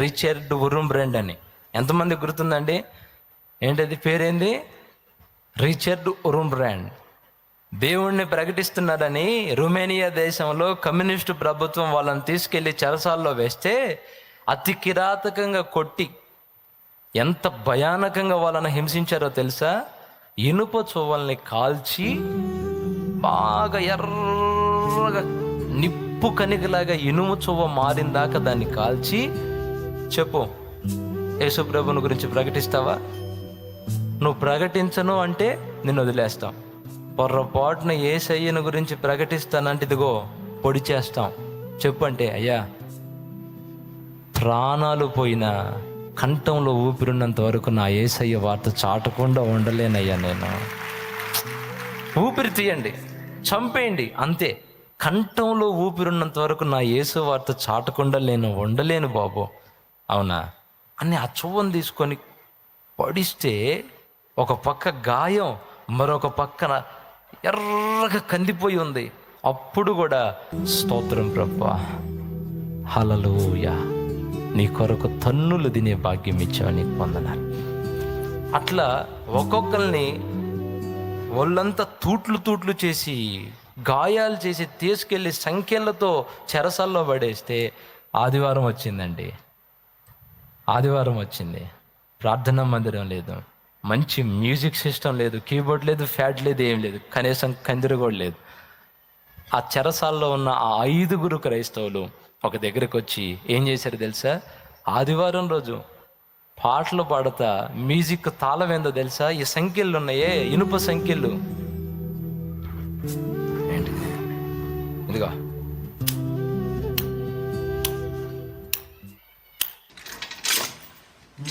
Richard ఉరుం Brent అని. ఎంతమంది గుర్తుందండి? ఏంటది పేరేంది? రిచర్డ్ ఉరుం బ్రాండ్ దేవుణ్ణి ప్రకటిస్తున్నారని రుమేనియా దేశంలో కమ్యూనిస్టు ప్రభుత్వం వాళ్ళని తీసుకెళ్ళి చెరసాల్లో వేస్తే అతి కిరాతకంగా కొట్టి ఎంత భయానకంగా వాళ్ళని హింసించారో తెలుసా? ఇనుప చువ్వల్ని కాల్చి బాగా ఎర్రగా నిప్పు కనికలాగా ఇనుము చువ్వ మారిందాక దాన్ని కాల్చి చెప్పు. యేసుప్రభుని గురించి ప్రకటిస్తావా? నువ్వు ప్రకటించను అంటే నిన్ను వదిలేస్తాం. పొర్రపాటున ఏ సయ్యను గురించి ప్రకటిస్తానంటే ఇదిగో పొడి చేస్తాం. చెప్పు అంటే అయ్యా ప్రాణాలు పోయిన కంఠంలో ఊపిరిన్నంత వరకు నా ఏసయ్య వార్త చాటకుండా ఉండలేనయ్యా నేను. ఊపిరి తీయండి చంపేయండి అంతే. కంఠంలో ఊపిరిన్నంత వరకు నా యేసు వార్త చాటకుండా నేను ఉండలేను బాబు. అవునా? అని ఆ చువ్వను తీసుకొని పడిస్తే ఒక పక్క గాయం మరొక పక్కన ఎర్రగా కందిపోయి ఉంది. అప్పుడు కూడా స్తోత్రం ప్రభా. హలలోయ నీ కొరకు తన్నులు తినే భాగ్యం ఇచ్చావు నీకు పొందనాలి అట్లా ఒక్కొక్కరిని ఒళ్ళంతా తూట్లు తూట్లు చేసి గాయాలు చేసి తీసుకెళ్ళి సంఖ్యలతో చెరసల్లో పడేస్తే ఆదివారం వచ్చిందండి. ఆదివారం వచ్చింది. ప్రార్థనా మందిరం లేదు. మంచి మ్యూజిక్ సిస్టమ్ లేదు. కీబోర్డ్ లేదు ఫ్యాట్ లేదు ఏం లేదు. కనీసం కందిరి కూడా లేదు. ఆ చెరసాల్లో ఉన్న ఆ ఐదుగురు క్రైస్తవులు ఒక దగ్గరికి వచ్చి ఏం చేశారు తెలుసా? ఆదివారం రోజు పాటలు పాడతా మ్యూజిక్ తాళం ఏందో తెలుసా? ఈ సంఖ్యలు ఉన్నాయే ఇనుప సంఖ్యలు. ఇదిగో. ఈ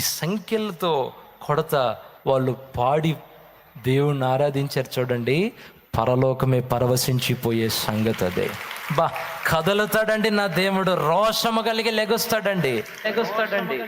సంఖ్యలతో కొడత వాళ్ళు పాడి దేవుణ్ణి ఆరాధించారు చూడండి. పరలోకమే పరవశించిపోయే సంగతి అదే. బా కదులుతాడండి నా దేవుడు. రోషము కలిగి లెగుస్తాడండి. లెగుస్తాడండి.